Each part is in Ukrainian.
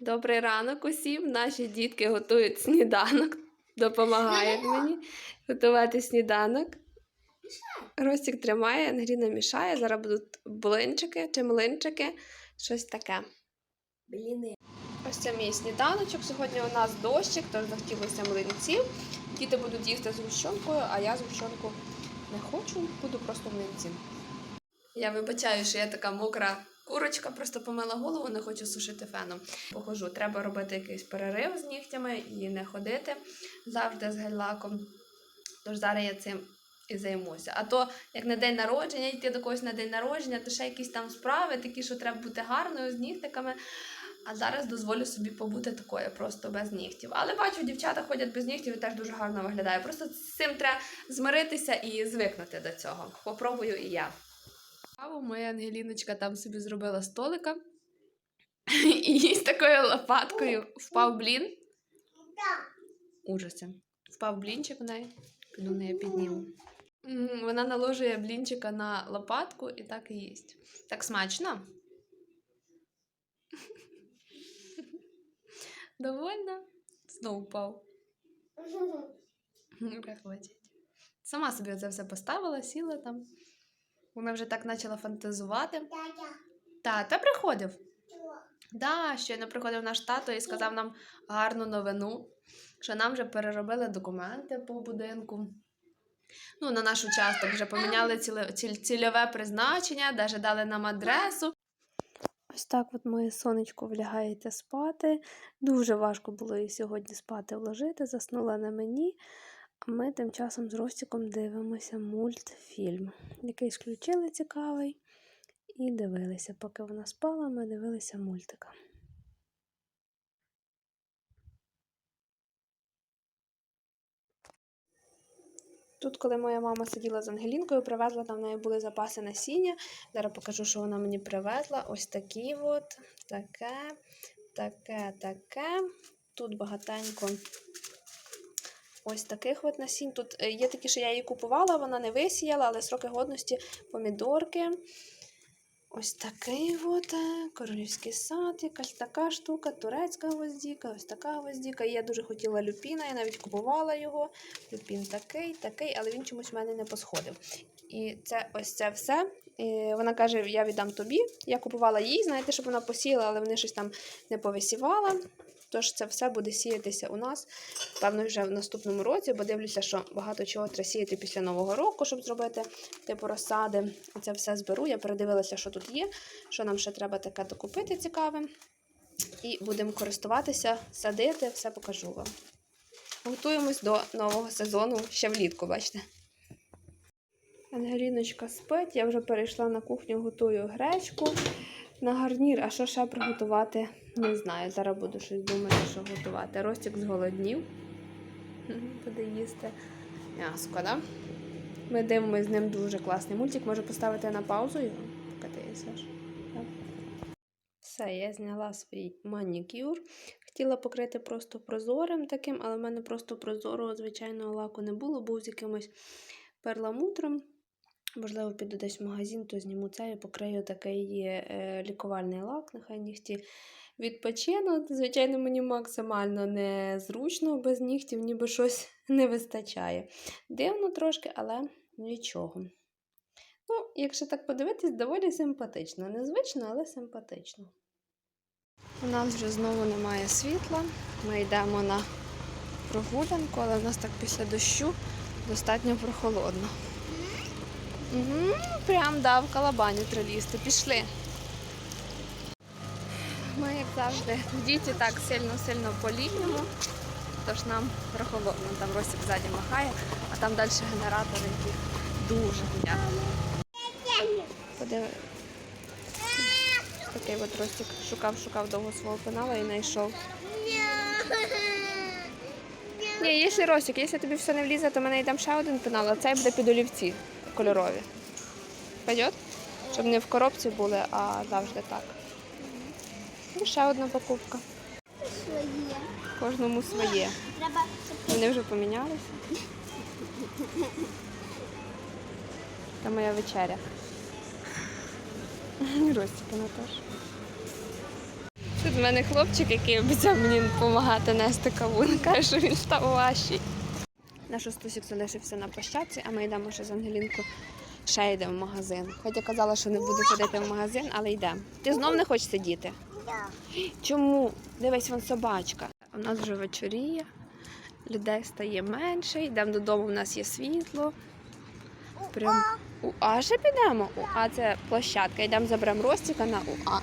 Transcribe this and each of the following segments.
Добрий ранок усім. Наші дітки готують сніданок, допомагають мені готувати сніданок. Ростик тримає, Ангеліна мішає. Зараз будуть блинчики чи млинчики, щось таке. Бліни. Ось це мій сніданочок. Сьогодні у нас дощик, тож захотілося млинців. Діти будуть їсти з гущонкою, а я з гущонку не хочу, буду просто млинці. Я вибачаю, що я така мокра курочка, просто помила голову, не хочу сушити феном. Похожу, треба робити якийсь перерив з нігтями і не ходити завжди з гель-лаком. Тож зараз я цим і займуся. А то, як на день народження, йти до когось на день народження, то ще якісь там справи, такі, що треба бути гарною з нігтиками. А зараз дозволю собі побути такою, просто без нігтів. Але бачу, дівчата ходять без нігтів і теж дуже гарно виглядає. Просто з цим треба змиритися і звикнути до цього. Попробую і я. Каву моя Ангеліночка там собі зробила столика. І їсть такою лопаткою впав блін. Ужаси. Впав блінчик в неї. Піду в неї підніму. Вона наложує блінчика на лопатку і так і їсть. Так смачно. Довольна? Знову впав. Хватить. Сама собі це все поставила, сіла там. Вона вже так почала фантазувати. Тата приходив. Да, щойно приходив наш тато і сказав нам гарну новину, що нам вже переробили документи по будинку. Ну, на наш участок вже поміняли ціле, цільове призначення, навіть дали нам адресу. Ось так от моє сонечко влягається спати. Дуже важко було її сьогодні спати вложити, заснула на мені. Ми тим часом з Ростіком дивимося мультфільм. Якийсь включили цікавий. І дивилися. Поки вона спала, ми дивилися мультика. Тут, коли моя мама сиділа з Ангелінкою, привезла, там в неї були запаси насіння. Зараз покажу, що вона мені привезла. Ось такі от, таке, таке, таке. Тут багатенько ось таких от насінь. Тут е, є такі, що я її купувала, вона не висіяла, але сроки годності помідорки. Ось такий от е, королівський сад, якась така штука, турецька гвоздіка, ось така гвоздіка. Я дуже хотіла люпіна, я навіть купувала його. Люпін такий, такий, але він чомусь в мене не посходив. І це ось це все. І вона каже: я віддам тобі. Я купувала їй, знаєте, щоб вона посіяла, але вони щось там не повисівала. Тож це все буде сіятися у нас, певно, вже в наступному році, бо дивлюся, що багато чого треба сіяти після Нового року, щоб зробити типу розсади. Це все зберу. Я передивилася, що тут є, що нам ще треба таке докупити цікаве. І будемо користуватися, садити, все покажу вам. Готуємось до нового сезону ще влітку, бачите. Ангеліночка спить, я вже перейшла на кухню, готую гречку на гарнір. А що ще приготувати? Не знаю. Зараз буду щось думати, що готувати. Ростик зголоднів. Буде їсти м'яско, да? Ми дивимося з ним дуже класний мультик. Може поставити на паузу його? Поки ти їсиш. Все, я зняла свій манікюр. Хотіла покрити просто прозорим таким, але в мене просто прозорого звичайного лаку не було, був з якимось перламутром. Можливо, піду десь в магазин, то зніму це і покрию такий е, лікувальний лак, нехай нігті відпочинуть. Звичайно, мені максимально незручно, без нігтів, ніби щось не вистачає. Дивно трошки, але нічого. Ну, якщо так подивитись, доволі симпатично. Незвично, але симпатично. У нас вже знову немає світла. Ми йдемо на прогулянку, але в нас так після дощу достатньо прохолодно. Угу, прям да, в калабаню трилізти. Пішли. Ми, як завжди, діти так сильно-сильно по-літньому, тож нам прохолодно. Там Ростик ззаді махає, а там далі генератори, які дуже гудять. Подиви. Такий от Ростик шукав-шукав довго свого пенала і знайшов. Ні, якщо Ростик, якщо тобі все не влізе, то в мене йдемо ще один пенал, а цей буде під олівці кольорові. Пойдет? Щоб не в коробці були, а завжди так. І ще одна покупка. Своє. Кожному своє. Треба, щоб Вони вже помінялися. Це моя вечеря. Ростики Наташ. Тут в мене хлопчик, який обіцяв мені допомагати нести кавун. Каже, що він став важчий. Наш Остусік залишився на площадці, а ми йдемо ще з Ангелінкою. Ще йдемо в магазин. Хоча казала, що не буду ходити в магазин, але йдемо. Ти знов не хочеш сидіти? Да. Чому? Дивись, вон собачка. У нас вже вечоріє, людей стає менше, йдемо додому, у нас є світло. Прям у А ще підемо. У А це площадка. Йдемо заберемо Ростіка на УА.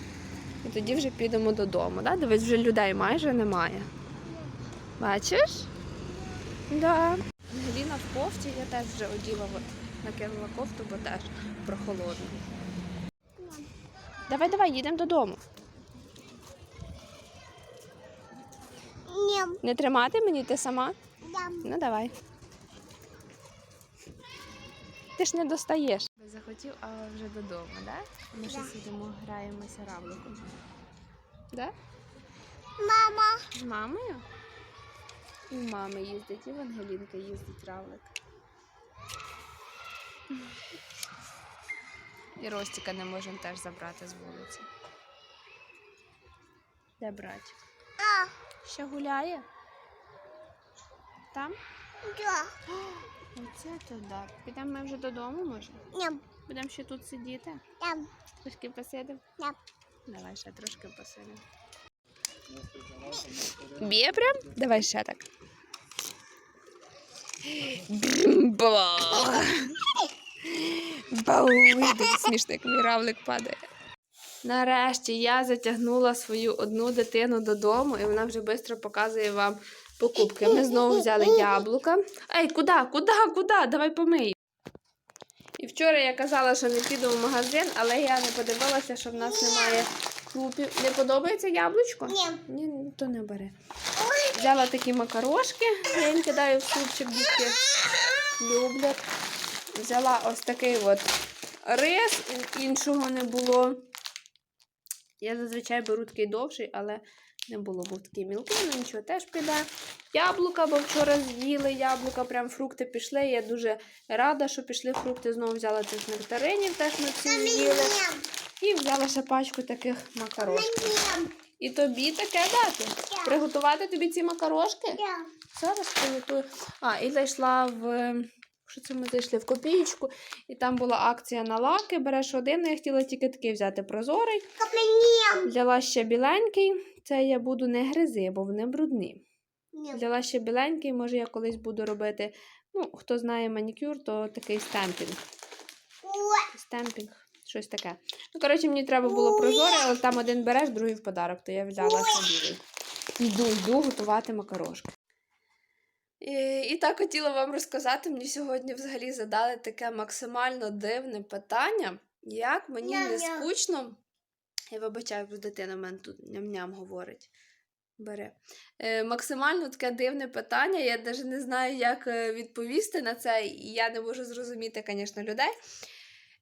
І тоді вже підемо додому. Да? Дивись, вже людей майже немає. Бачиш? Да. Ангеліна в кофті, я теж вже оділа, от, накинула кофту, бо теж прохолодно. Давай, давай, їдемо додому. Ням. Не тримати мені ти сама? Ням. Ну давай. Ти ж не достаєш. Захотів, а вже додому, да? Ми ще сидимо, граємося равликом. Да? Мама. З мамою? І в мами їздить, і в Ангелінки їздить равлик. І Ростіка не можемо теж забрати з вулиці. Де брать? А. Ще гуляє? Там? Да. Оце туди. Підемо ми вже додому, може? Ням. Будемо ще тут сидіти. Ням. Трошки посидимо. Ням. Давай ще трошки посидимо. Б'є прям? Давай ще так. Ба! Бау! Смішно, як мій равлик падає. Нарешті я затягнула свою одну дитину додому, і вона вже швидко показує вам покупки. Ми знову взяли яблука. Ей, куди? Куди? Куди? Давай помий. І вчора я казала, що не піду в магазин, але я не подивилася, що в нас немає крупів. Не подобається яблучко? Ням. Ні, то не бере. Взяла такі макарошки, я їм кидаю в супчик, дітки люблять. Взяла ось такий от рис, іншого не було. Я зазвичай беру такий довший, але не було, був такий мілкий, ну нічого теж піде. Яблука, бо вчора з'їли яблука, прям фрукти пішли. Я дуже рада, що пішли фрукти. Знову взяла цих нектаринів, теж ми всі з'їли. І взяла ще пачку таких макарошків. І тобі таке дати? Приготувати тобі ці макарошки? Да. Зараз приготую. А, і зайшла в. Що це ми зайшли? В копієчку, і там була акція на лаки. Береш один, я хотіла тільки такий взяти прозорий. Взяла ще біленький. Це я буду не гризи, бо вони брудні. Взяла ще біленький, може я колись буду робити. Ну, хто знає манікюр, то такий стемпінг. Стемпінг, щось таке. Ну, коротше, мені треба було прозоре, але там один береш, другий в подарок, то я взяла білий. Йду, йду готувати макарошки. І, і так хотіла вам розказати. Мені сьогодні взагалі задали таке максимально дивне питання, як мені не Ням-ням. скучно. Я вибачаю, бо дитина в мене тут ням-ням говорить. Бере. Е, максимально таке дивне питання. Я навіть не знаю, як е, відповісти на це, і я не можу зрозуміти, звісно, людей.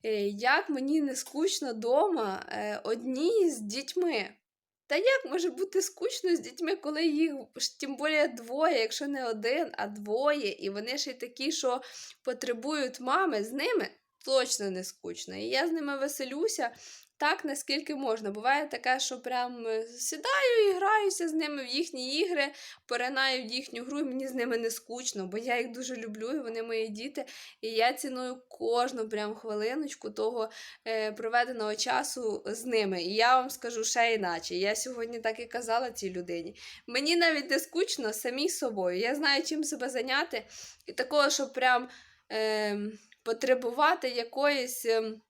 Е, як мені не скучно вдома е, одній з дітьми. Та як може бути скучно з дітьми, коли їх тим більше двоє, якщо не один, а двоє, і вони ще й такі, що потребують мами, з ними точно не скучно. І я з ними веселюся так, наскільки можна. Буває таке, що прям е, сідаю і граюся з ними в їхні ігри, поринаю в їхню гру, і мені з ними не скучно, бо я їх дуже люблю, і вони мої діти. І я ціную кожну прям хвилиночку того е, проведеного часу з ними. І я вам скажу ще іначе. Я сьогодні так і казала цій людині. Мені навіть не скучно самій собою. Я знаю, чим себе зайняти. І такого, що прям е, потребувати якоїсь. ем,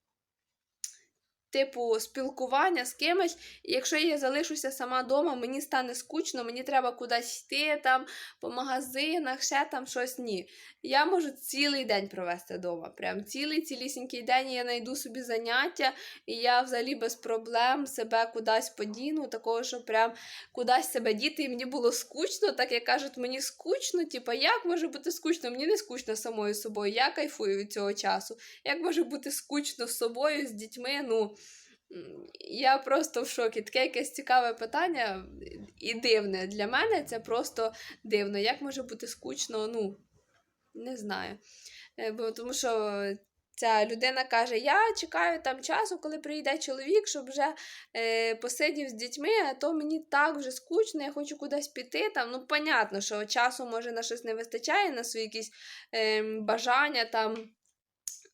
Типу спілкування з кимось, і якщо я залишуся сама вдома, мені стане скучно, мені треба кудись йти там по магазинах, ще там щось ні. Я можу цілий день провести вдома. Прям цілий цілісінький день я знайду собі заняття, і я взагалі без проблем себе кудись подіну, такого, що прям кудись себе діти, і мені було скучно, так як кажуть, мені скучно, типу, як може бути скучно? Мені не скучно самою собою, я кайфую від цього часу. Як може бути скучно з собою, з дітьми? Ну, я просто в шокі. Таке якесь цікаве питання і дивне. Для мене це просто дивно. Як може бути скучно? Ну, не знаю. Е, Бо, тому що Ця людина каже: Я чекаю там часу, коли прийде чоловік, щоб вже е, посидів з дітьми, а то мені так вже скучно, я хочу кудись піти. Там, ну, понятно, що часу може на щось не вистачає, на свої якісь е, бажання там.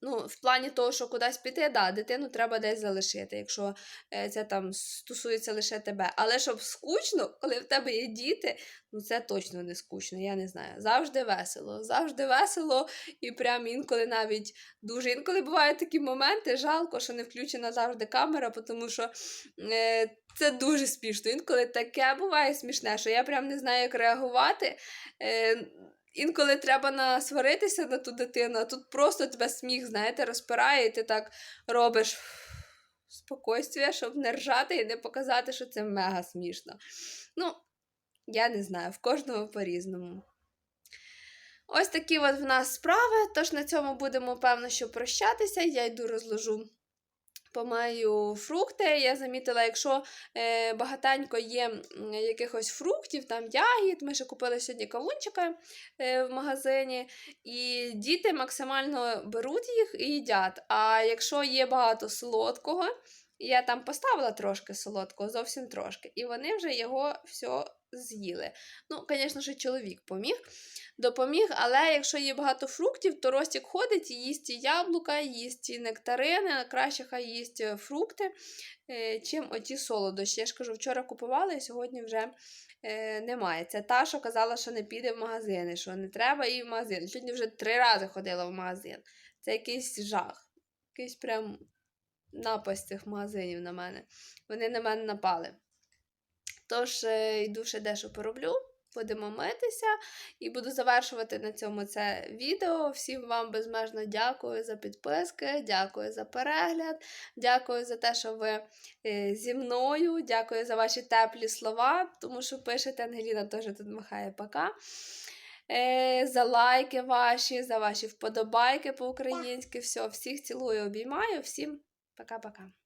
Ну, в плані того, що кудись піти, да, дитину треба десь залишити, якщо е, це там стосується лише тебе. Але щоб скучно, коли в тебе є діти, ну це точно не скучно, я не знаю. Завжди весело, завжди весело, і прям інколи навіть дуже інколи бувають такі моменти. Жалко, що не включена завжди камера, тому що е, це дуже смішно. Інколи таке буває смішне, що я прям не знаю, як реагувати. Е, Інколи треба насваритися на ту дитину, а тут просто тебе сміх, знаєте, розпирає, і ти так робиш спокійствие, щоб не ржати і не показати, що це мега смішно. Ну, я не знаю, в кожного по-різному. Ось такі от в нас справи. Тож на цьому будемо, певно, що прощатися. Я йду розложу. Помаю фрукти. Я замітила, якщо е, багатенько є якихось фруктів, там ягід, ми ще купили сьогодні кавунчика е, в магазині, і діти максимально беруть їх і їдять. А якщо є багато солодкого, я там поставила трошки солодкого, зовсім трошки, і вони вже його все з'їли. Ну, звісно, що чоловік поміг, допоміг, але якщо є багато фруктів, то Ростік ходить і їсть і яблука, їсть і нектарини, краще хай їсть е, фрукти, е, чим оті солодощі. Я ж кажу, вчора купувала і сьогодні вже е, немає. Це та, що казала, що не піде в магазини, що не треба їй в магазин. Сьогодні вже три рази ходила в магазин. Це якийсь жах. Якийсь прям напасть цих магазинів на мене. Вони на мене напали. Тож, е, йду ще дещо пороблю. Будемо митися і буду завершувати на цьому це відео. Всім вам безмежно дякую за підписки, дякую за перегляд, дякую за те, що ви е, зі мною, дякую за ваші теплі слова, тому що пишете, Ангеліна теж тут махає пока. Е, за лайки ваші, за ваші вподобайки по-українськи. Все, всіх цілую, обіймаю, всім пока-пока.